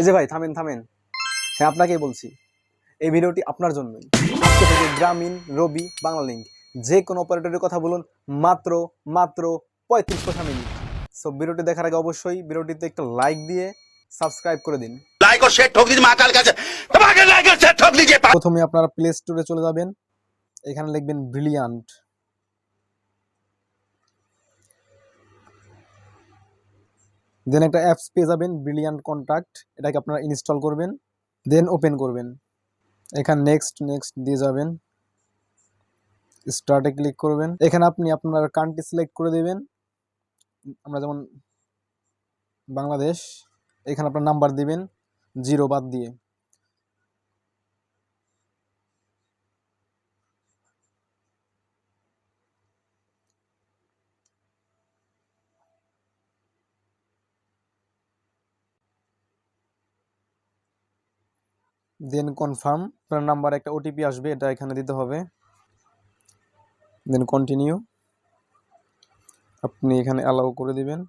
এই যে ভাই থামেন থামেন। হ্যাঁ আপনাকেই বলছি এই ভিডিওটি আপনার জন্যই। আজকে থেকে গ্রামীণ রবি বাংলা লিঙ্ক যে কোনো অপারেটরের কথা বলুন মাত্র মাত্র পঁয়ত্রিশ পয়সা মিনিট সো ভিডিওটি দেখার আগে অবশ্যই ভিডিওটিতে একটা লাইক দিয়ে সাবস্ক্রাইব করে দিন। প্রথমে আপনারা প্লে স্টোরে চলে যাবেন। এখানে লিখবেন ব্রিলিয়ান্ট দেন একটা অ্যাপস পেয়ে যাবেন ব্রিলিয়ান্ট কন্ট্যাক্ট এটাকে আপনারা ইনস্টল করবেন দেন ওপেন করবেন। এখানে নেক্সট নেক্সট দিয়ে যাবেন। স্টার্টে ক্লিক করবেন। এখানে আপনি আপনার কান্ট্রি সিলেক্ট করে দেবেন। আমরা যেমন বাংলাদেশ, এখানে আপনার নাম্বার দিবেন জিরো বাদ দিয়ে। দেন কনফার্ম আপনার নাম্বার একটা ওটিপি আসবে, এটা এখানে দিতে হবে। দেন কন্টিনিউ আপনি এখানে অ্যালাউ করে দিবেন।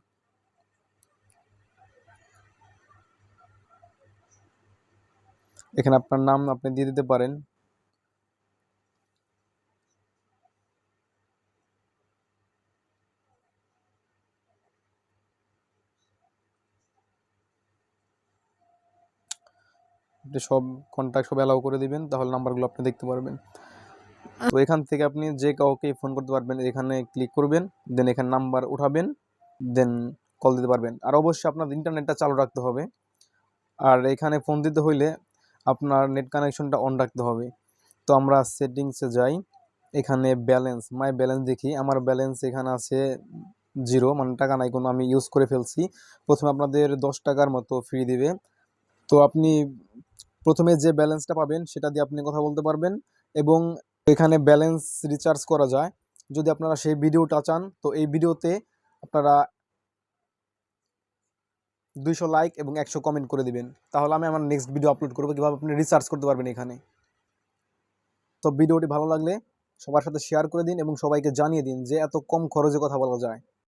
এখানে আপনার নাম আপনি দিয়ে দিতে পারেন। আপনি সব কন্ট্যাক্ট সব অ্যালাউ করে দিবেন, তাহলে নাম্বারগুলো আপনি দেখতে পারবেন। তো এখান থেকে আপনি যে কাউকে ফোন করতে পারবেন, এখানে ক্লিক করবেন দেন এখানে নাম্বার উঠাবেন দেন কল দিতে পারবেন। আর অবশ্যই আপনার ইন্টারনেটটা চালু রাখতে হবে। আর এখানে ফোন দিতে হইলে আপনার নেট কানেকশনটা অন রাখতে হবে। তো আমরা সেটিংসে যাই। এখানে ব্যালেন্স মাই ব্যালেন্স দেখি। আমার ব্যালেন্স এখানে আছে জিরো মানে টাকা নাই, কোনো আমি ইউজ করে ফেলছি। প্রথমে আপনাদের দশ টাকার মতো ফ্রি দিবে। তো আপনি প্রথমে যে ব্যালেন্সটা পাবেন সেটা দিয়ে আপনি কথা বলতে পারবেন এবং এখানে ব্যালেন্স রিচার্জ করা যায়। যদি আপনারা সেই ভিডিওটা চান, তো এই ভিডিওতে আপনারা দুইশো লাইক এবং একশো কমেন্ট করে দিবেন। তাহলে আমি আমার নেক্সট ভিডিও আপলোড করব, কীভাবে আপনি রিসার্চ করতে পারবেন এখানে। তো ভিডিওটি ভালো লাগলে সবার সাথে শেয়ার করে দিন এবং সবাইকে জানিয়ে দিন যে এত কম খরচে কথা বলা যায়।